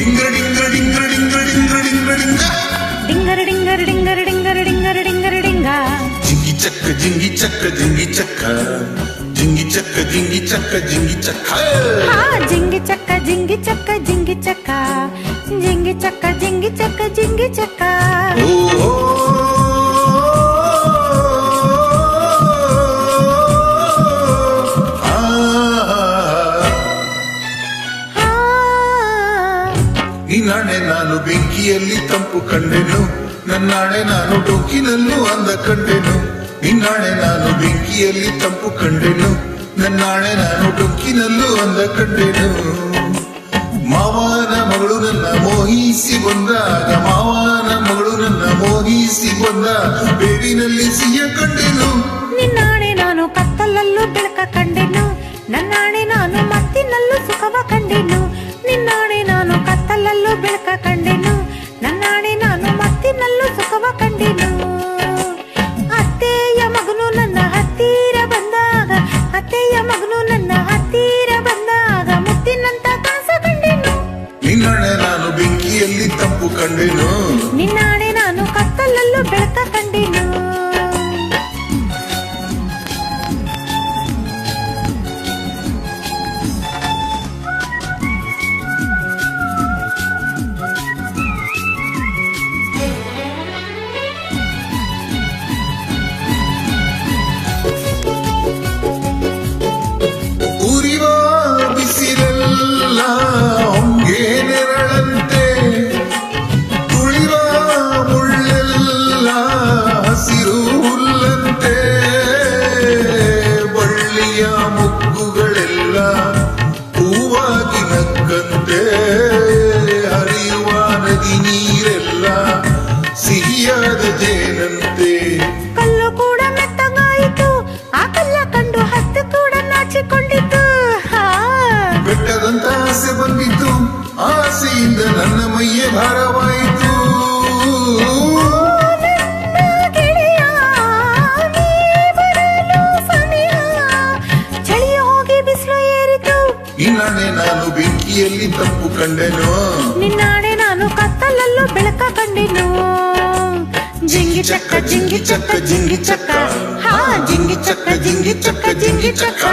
డింగర డింగర డింగర డింగర డింగర డింగర డింగా జింగి చక్క జింగి చక్క జింగి చక్క జింగి చక్క జింగి చక్క జింగి చక్క జింగి చక్క జింగి చక్క జింగి చక్క జింగి చక్క జింగి చక్క జింగి చక్క ಈ ನಾನು ಬೆಂಕಿಯಲ್ಲಿ ತಂಪು ಕಂಡೆನು. ನನ್ನಾಣೆ ನಾನು ಡೊಂಕಿನಲ್ಲೂ ಅಂದ ಕಂಡೆನು. ನಿನ್ನಾಣೆ ನಾನು ಬೆಂಕಿಯಲ್ಲಿ ತಂಪು ಕಂಡೆನು. ನನ್ನಾಣೆ ನಾನು ಡೊಂಕಿನಲ್ಲೂ ಅಂದ ಕಂಡೆನು. ಮಾವನ ಮಗಳು ನನ್ನ ಮೋಹಿಸಿ ಬಂದಾಗ, ಮಾವನ ಮಗಳು ನನ್ನ ಮೋಹಿಸಿ ಬಂದ ಬೇವಿನಲ್ಲಿ ಸಿಹಿಯ ಕಂಡೆನು. ನಿನ್ನಾಣೆ ನಾನು ಕತ್ತಲಲ್ಲೂ ಬೆಳಕ ಕಂಡೆನು. ನನ್ನಾಣೆ ಕತ್ತಲಲ್ಲೂ ಬೆಳಕ ಕಂಡೆನು. ನನ್ನಾಣೆ ನಾನು ಮತ್ತಿನಲ್ಲೂ ಸುಖವ ಕಂಡೆನು. ಅತ್ತೆಯ ಮಗನು ನನ್ನ ಹತ್ತಿರ ಬಂದಾಗ ಅತ್ತೆಯ ಮಗನು ನನ್ನ ಹತ್ತಿರ ಬಂದಾಗ ಮುತ್ತಿನಂತ ಕಾಸ ಕಂಡೆನು. ನಿನ್ನಾಳೆ ನಾನು ಬೆಂಕಿಯಲ್ಲಿ ತಪ್ಪು ಕಂಡೆನು. ನಿನ್ನಾಣೆ ನಾನು ಕತ್ತಲಲ್ಲೂ ಬೆಳಕ ಕಂಡೆನು. ನೀರೆಲ್ಲ ಸಿಹಿಯಾದ ಜೇನಂತೆ ಕಲ್ಲು ಕೂಡ ಮೆತ್ತಗಾಯಿತು ಆ ಕಲ್ಲ ಕಂಡು ಹತ್ತು ಕೂಡ ನಾಚಿಕೊಂಡಿತು. ಬೆಟ್ಟದಂತ ಆಸೆ ಬಂದಿತ್ತು ಆಸೆಯಿಂದ ನನ್ನ ಮೈಯೇ ಭಾರವಾಯಿತು ನನ್ನ ಗೆಳೆಯ, ನೀ ಬರಲು ಸಮಯ. ಚಳಿ ಹೋಗಿ ಬಿಸಿಲು ಏರಿತು ಇನ್ನಾಣೆ ನಾನು ಬೆಂಕಿಯಲ್ಲಿ ತಪ್ಪು ಕಂಡೆನು ನಿನ್ನಾಣೆ ನಾನು ಕತ್ತಲಲ್ಲೂ ಬೆಳಕ ಕಂಡೆನು ಜಿಂಗಿ ಚಕ್ಕ ಜಿಂಗಿ ಚಕ್ಕ ಜಿಂಗಿ ಚಕ್ಕ ಹಾ ಜಿಂಗಿ ಚಕ್ಕ ಜಿಂಗಿ ಚಕ್ಕ ಜಿಂಗಿ ಚಕ್ಕ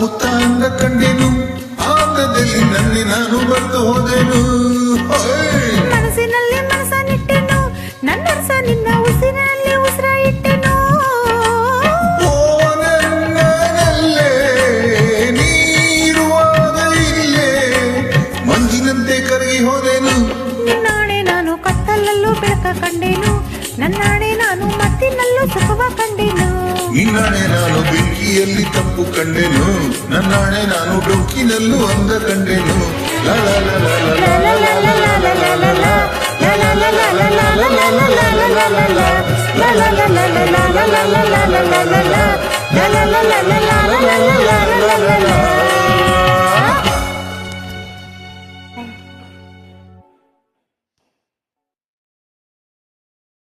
ಅಂದ ಕಂಡೆನು ಆಂಗದಲ್ಲಿ ನನ್ನೆ ನಾನು ಬರ್ತು ಹೋದೆನು! ಮನಸ್ಸಿನಲ್ಲಿ ಮನಸ ನನ್ನ ರಸ ನಿನ್ನ ಉಸಿರಿನಲ್ಲಿ ಉಸಿರ ಇಟ್ಟೆನು. ಓ ನನ್ನನಲ್ಲೇ ನೀರುವಾದ ಇಲ್ಲೇ ಮಂಜಿನಂತೆ ಕರಗಿ ಹೋದೆನು. ನಿನ್ನಾಣೆ ನಾನು ಕತ್ತಲಲ್ಲೂ ಬೆಳಕ ಕಂಡೆನು ನನ್ನಾಣೆ ನಾನು ಮತ್ತಿನಲ್ಲೂ ಸುಖವ ಕಂಡೆನು. ನಿನ್ನಾಣೆ ನಾನು ಬೆಂಕಿಯಲ್ಲಿ ತಪ್ಪು ಕಂಡೆನು ನನ್ನಾಣೆ ನಾನು ಡೊಂಕಿನಲ್ಲೂ ಅಂದ ಕಂಡೆನು ಲ ಲ ಲ ಲ ಲ